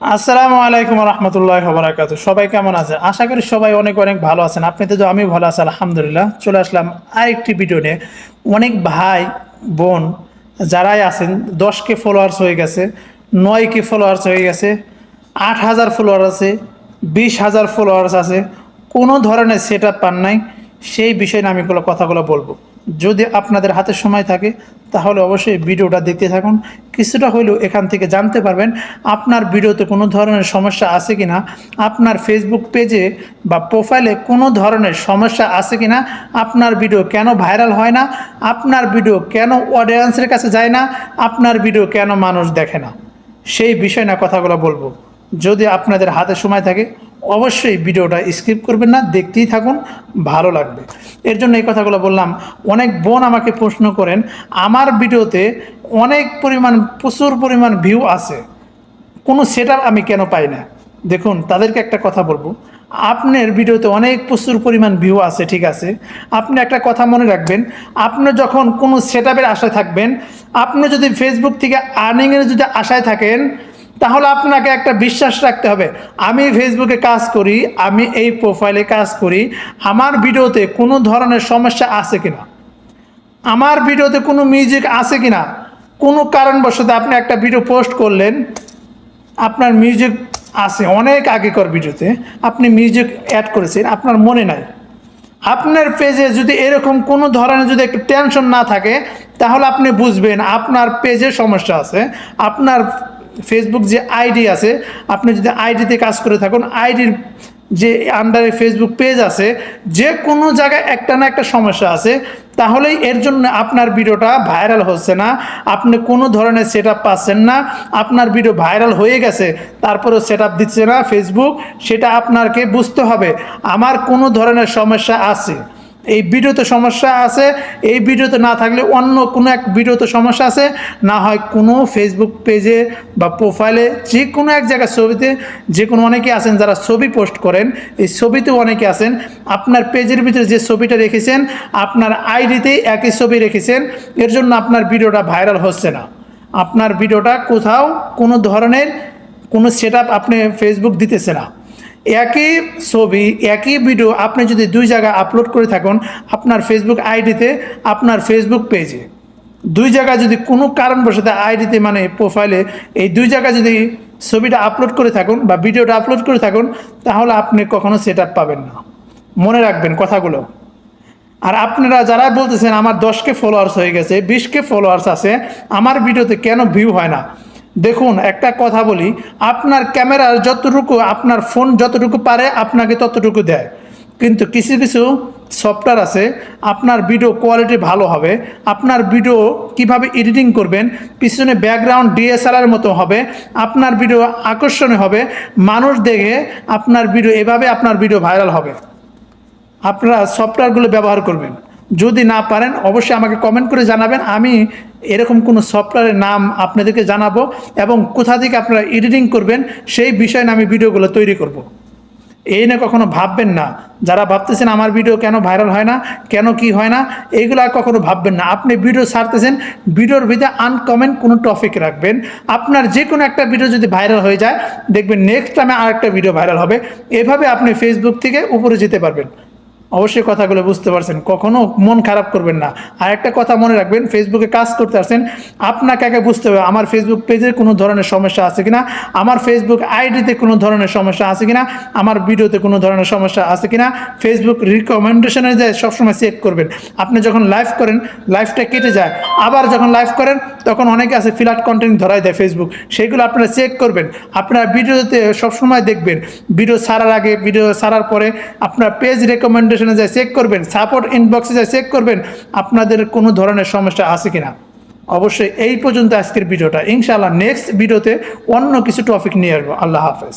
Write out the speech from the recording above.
আসসালামু আলাইকুম রহমতুল্লাহ বারাকাতু সবাই কেমন আছে? আশা করি সবাই অনেক অনেক ভালো আছেন। আপনি তো আমি ভালো আছি, আলহামদুলিল্লাহ। চলে আসলাম আরেকটি ভিডিও নিয়ে। অনেক ভাই, বোন যারাই আছেন দশ কে ফলোয়ার্স হয়ে গেছে নয় কে ফলোয়ার্স হয়ে গেছে, আট হাজার ফলোয়ার আছে, বিশ হাজার ফলোয়ার্স আছে, কোনো ধরনের সেট পান নাই। সেই বিষয়ে নিয়ে আমি কথাগুলো বলব। যদি আপনাদের হাতে সময় থাকে, তাহলে অবশ্যই ভিডিওটা দেখতে থাকুন। কিছুটা হলেও এখান থেকে জানতে পারবেন, আপনার ভিডিওতে কোনো ধরনের সমস্যা আছে কি না আপনার ফেসবুক পেজে বা প্রোফাইলে কোনো ধরনের সমস্যা আছে কি না আপনার ভিডিও কেন ভাইরাল হয় না, আপনার ভিডিও কেন অডিয়েন্সের কাছে যায় না, আপনার ভিডিও কেন মানুষ দেখে না, সেই বিষয় না কথাগুলো বলব। যদি আপনাদের হাতে সময় থাকে অবশ্যই ভিডিওটা স্কিপ করবেন না, দেখতেই থাকুন, ভালো লাগবে। এর জন্য এই কথাগুলো বললাম, অনেক বোন আমাকে প্রশ্ন করেন, আমার ভিডিওতে অনেক পরিমাণ, প্রচুর পরিমাণ ভিউ আছে, কোনো সেট আমি কেন পাই না? দেখুন, তাদেরকে একটা কথা বলব, আপনার ভিডিওতে অনেক প্রচুর পরিমাণ ভিউ আছে, ঠিক আছে? আপনি একটা কথা মনে রাখবেন, আপনি যখন কোনো সেট আপের আশায় থাকবেন, আপনি যদি ফেসবুক থেকে আর্নিংয়ের যদি আশায় থাকেন তাহলে আপনাকে একটা বিশ্বাস রাখতে হবে। আমি ফেসবুকে কাজ করি, আমি এই প্রোফাইলে কাজ করি, আমার ভিডিওতে কোনো ধরনের সমস্যা আছে কিনা? আমার ভিডিওতে কোনো মিউজিক আছে কিনা? কোনো কারণবশত আপনি একটা ভিডিও পোস্ট করলেন, আপনার মিউজিক আছে অনেক আগেকার ভিডিওতে, আপনি মিউজিক অ্যাড করেছেন, আপনার মনে নাই। আপনার পেজে যদি এরকম কোনো ধরনের যদি একটু টেনশন না থাকে, তাহলে আপনি বুঝবেন আপনার পেজে সমস্যা আছে, আপনার ফেসবুক যে আইডি আছে, আপনি যদি আইডিতে কাজ করে থাকুন, আইডির যে আন্ডারে ফেসবুক পেজ আছে, যে কোনো জায়গায় একটা না একটা সমস্যা আছে, তাহলেই এর জন্য আপনার ভিডিওটা ভাইরাল হচ্ছে না, আপনি কোনো ধরনের সেট আপ পাচ্ছেন না, আপনার ভিডিও ভাইরাল হয়ে গেছে, তারপরেও সেট আপ দিচ্ছে না ফেসবুক সেটা আপনাকে বুঝতে হবে। আমার কোনো ধরনের সমস্যা আছে। এই ভিডিওতে সমস্যা আছে, এই ভিডিওতে না থাকলে অন্য কোনো এক ভিডিওতে সমস্যা আছে, না হয় কোনো ফেসবুক পেজে বা প্রোফাইলে যে কোনো এক জায়গায় ছবিতে যে কোনো অনেকে আছেন যারা ছবি পোস্ট করেন, এই ছবিতেও অনেকে আছেন, আপনার পেজের ভিতরে যে ছবিটা রেখেছেন, আপনার আইডিতেই একই ছবি রেখেছেন, এর জন্য আপনার ভিডিওটা ভাইরাল হচ্ছে না। আপনার ভিডিওটা কোথাও কোনো ধরনের কোনো সেট আপনি ফেসবুক দিতেছে না। একই ছবি, একই ভিডিও আপনি যদি দুই জায়গায় আপলোড করে থাকুন, আপনার ফেসবুক আইডিতে আপনার ফেসবুক পেজে দুই জায়গায় যদি কোনো কারণবশত আইডিতে মানে প্রোফাইলে এই দুই জায়গায় যদি ছবিটা আপলোড করে থাকুন বা ভিডিওটা আপলোড করে থাকুন, তাহলে আপনি কখনো সেট পাবেন না। মনে রাখবেন কথাগুলো। আর আপনারা যারা বলতেছেন, আমার দশকে ফলোয়ার্স হয়ে গেছে বিশকে ফলোয়ার্স আছে, আমার ভিডিওতে কেন ভিউ হয় না? দেখুন, একটা কথা বলি, আপনার ক্যামেরার যতটুকু, আপনার ফোন যতটুকু পারে, আপনাকে ততটুকু দেয়। কিন্তু কিছু কিছু সফটওয়্যার আছে, আপনার ভিডিও কোয়ালিটি ভালো হবে, আপনার ভিডিও কীভাবে এডিটিং করবেন, পিছনে ব্যাকগ্রাউন্ড ডিএসএলআর মতো হবে, আপনার ভিডিও আকর্ষণীয় হবে, মানুষ দেখে আপনার ভিডিও এভাবে আপনার ভিডিও ভাইরাল হবে। আপনারা সফটওয়্যারগুলো ব্যবহার করবেন। যদি না পারেন, অবশ্যই আমাকে কমেন্ট করে জানাবেন, আমি এরকম কোনো সফটওয়্যারের নাম আপনাদেরকে জানাব এবং কোথা থেকে আপনারা এডিটিং করবেন সেই বিষয় নিয়ে আমি ভিডিওগুলো তৈরি করব। এই না কখনো ভাববেন না। যারা ভাবতেছেন আমার ভিডিও কেন ভাইরাল হয় না, কেন কি হয় না, এগুলো আর কখনো ভাববেন না। আপনি ভিডিও ছাড়তেছেন ভিডিওর ভিতরে আনকমেন্ট কোনো টপিক রাখবেন। আপনার যে কোনো একটা ভিডিও যদি ভাইরাল হয়ে যায়, দেখবেন নেক্সট টাইমে আরেকটা ভিডিও ভাইরাল হবে। এভাবে আপনি ফেসবুক থেকে উপরে যেতে পারবেন। অবশ্যই কথাগুলো বুঝতে পারছেন। কখনো মন খারাপ করবেন না। আর একটা কথা মনে রাখবেন ফেসবুকে কাজ করতে আসছেন আপনাকে আগে বুঝতে হবে আমার ফেসবুক পেজে কোনো ধরনের সমস্যা আছে কিনা, আমার ফেসবুক আইডিতে কোনো ধরনের সমস্যা আছে কিনা, আমার ভিডিওতে কোনো ধরনের সমস্যা আছে কিনা ফেসবুক রিকমেন্ডেশনে যায় সবসময় চেক করবেন। আপনি যখন লাইভ করেন লাইভটা কেটে যায়। আবার যখন লাইভ করেন, তখন অনেকে আছে ফিলাট কন্টেন্ট ধরাই দেয় ফেসবুক সেইগুলো আপনারা চেক করবেন। আপনার ভিডিওতে সবসময় দেখবেন। ভিডিও ছাড়ার আগে ভিডিও ছাড়ার পরে আপনার পেজ রেকমেন্ডেশনে যায় চেক করবেন সাপোর্ট ইনবক্সে যায় চেক করবেন, আপনাদের কোনো ধরনের সমস্যা আছে কিনা? অবশ্যই এই পর্যন্ত আজকের ভিডিওটা। ইনশাআল্লাহ নেক্সট ভিডিওতে অন্য কিছু টপিক নিয়ে আসব। আল্লাহ হাফেজ।